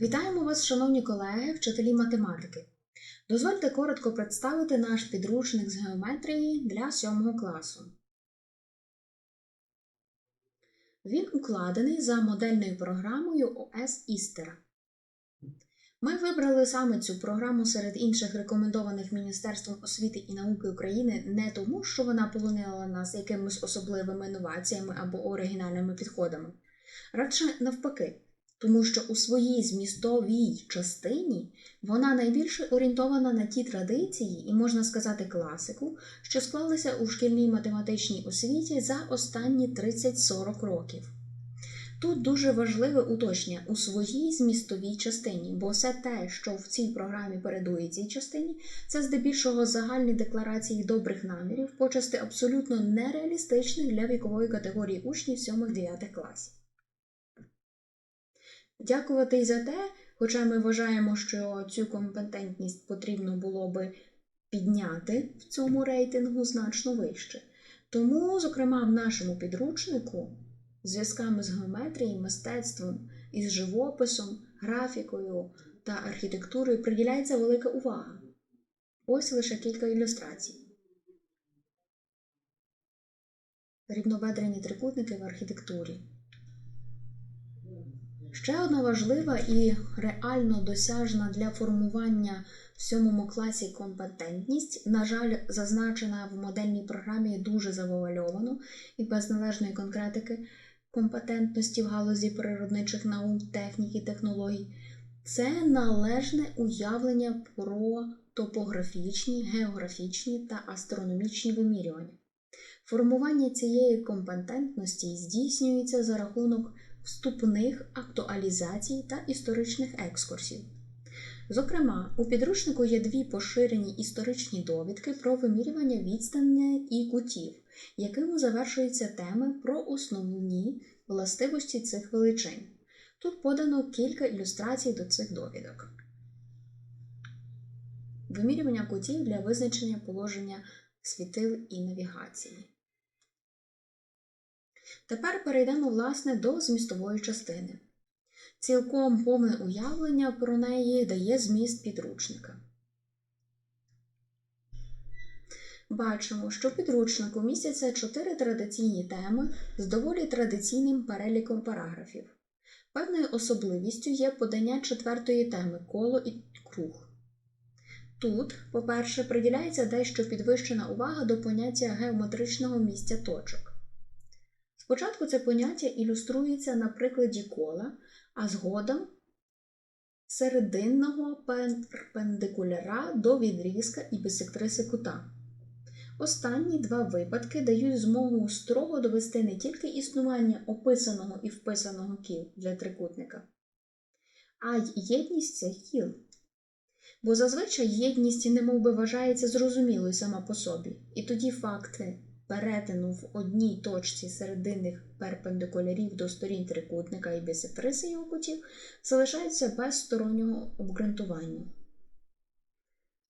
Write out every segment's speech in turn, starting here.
Вітаємо вас, шановні колеги, вчителі математики. Дозвольте коротко представити наш підручник з геометрії для 7 класу. Він укладений за модельною програмою ОС Істера. Ми вибрали саме цю програму серед інших рекомендованих Міністерством освіти і науки України не тому, що вона полонила нас якимись особливими інноваціями або оригінальними підходами, радше навпаки, тому що у своїй змістовій частині вона найбільше орієнтована на ті традиції і, можна сказати, класику, що склалися у шкільній математичній освіті за останні 30-40 років. Тут дуже важливе уточнення у своїй змістовій частині, бо все те, що в цій програмі передує цій частині, це здебільшого загальні декларації добрих намірів, почасти абсолютно нереалістичних для вікової категорії учнів 7-9 класів. Дякувати й за те, хоча ми вважаємо, що цю компетентність потрібно було би підняти в цьому рейтингу значно вище. Тому, зокрема, в нашому підручнику зв'язками з геометрією, мистецтвом із живописом, графікою та архітектурою приділяється велика увага. Ось лише кілька ілюстрацій. Рівнобедрені трикутники в архітектурі. Ще одна важлива і реально досяжна для формування в сьомому класі компетентність, на жаль, зазначена в модельній програмі дуже завуальовано і без належної конкретики компетентності в галузі природничих наук, техніки, технологій, це належне уявлення про топографічні, географічні та астрономічні вимірювання. Формування цієї компетентності здійснюється за рахунок вступних актуалізацій та історичних екскурсів. Зокрема, у підручнику є дві поширені історичні довідки про вимірювання відстані і кутів, якими завершуються теми про основні властивості цих величин. Тут подано кілька ілюстрацій до цих довідок. Вимірювання кутів для визначення положення світил і навігації. Тепер перейдемо, власне, до змістової частини. Цілком повне уявлення про неї дає зміст підручника. Бачимо, що в підручнику містяться чотири традиційні теми з доволі традиційним переліком параграфів. Певною особливістю є подання четвертої теми коло і круг. Тут, по-перше, приділяється дещо підвищена увага до поняття геометричного місця точок. Спочатку це поняття ілюструється на прикладі кола, а згодом серединного перпендикуляра до відрізка і бисектриси кута. Останні два випадки дають змогу строго довести не тільки існування описаного і вписаного кіл для трикутника, а й єдність цих кіл. Бо зазвичай єдність немов би вважається зрозумілою сама по собі, і тоді факти перетину в одній точці серединних перпендикулярів до сторін трикутника і бісектриси його кутів залишаються без стороннього обґрунтування.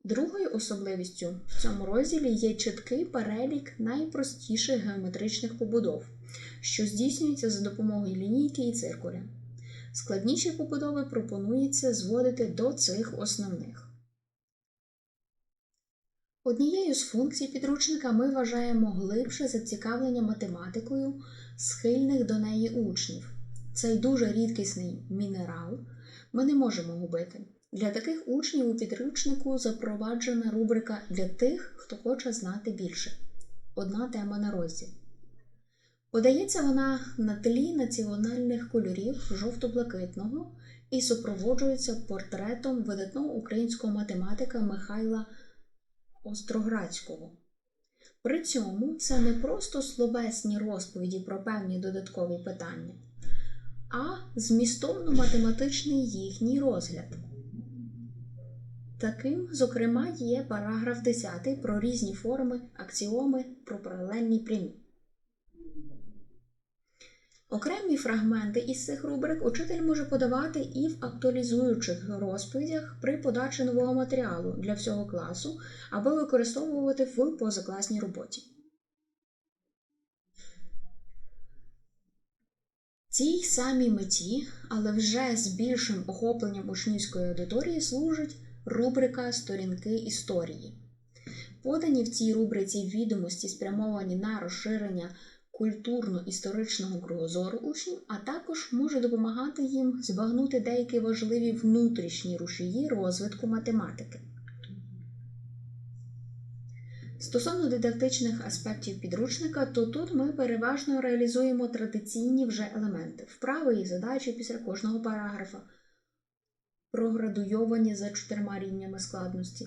Другою особливістю в цьому розділі є чіткий перелік найпростіших геометричних побудов, що здійснюються за допомогою лінійки і циркуля. Складніші побудови пропонується зводити до цих основних. Однією з функцій підручника ми вважаємо глибше зацікавлення математикою схильних до неї учнів. Цей дуже рідкісний мінерал ми не можемо губити. Для таких учнів у підручнику запроваджена рубрика для тих, хто хоче знати більше. Одна тема на розділ. Подається вона на тлі національних кольорів жовто-блакитного і супроводжується портретом видатного українського математика Михайла Остроградського. При цьому це не просто словесні розповіді про певні додаткові питання, а змістовно-математичний їхній розгляд. Таким, зокрема, є параграф 10 про різні форми, аксіоми про паралельні прямі. Окремі фрагменти із цих рубрик учитель може подавати і в актуалізуючих розповідях при подачі нового матеріалу для всього класу або використовувати в позакласній роботі. Цій самій меті, але вже з більшим охопленням учнівської аудиторії служить рубрика Сторінки історії. Подані в цій рубриці відомості спрямовані на розширення культурно-історичного кругозору учнів, а також може допомагати їм збагнути деякі важливі внутрішні рушії розвитку математики. Стосовно дидактичних аспектів підручника, то тут ми переважно реалізуємо традиційні вже елементи, вправи і задачі після кожного параграфа, проградуйовані за чотирма рівнями складності,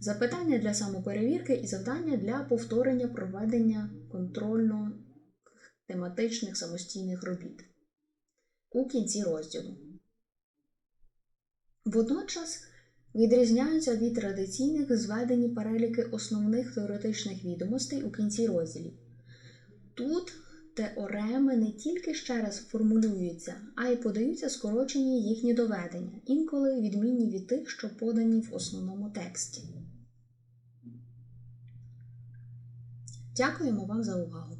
запитання для самоперевірки і завдання для повторення проведення контрольно-тематичних самостійних робіт у кінці розділу. Водночас відрізняються від традиційних зведені переліки основних теоретичних відомостей у кінці розділів. Тут теореми не тільки ще раз формулюються, а й подаються скорочені їхні доведення, інколи відмінні від тих, що подані в основному тексті. Дякуємо вам за увагу!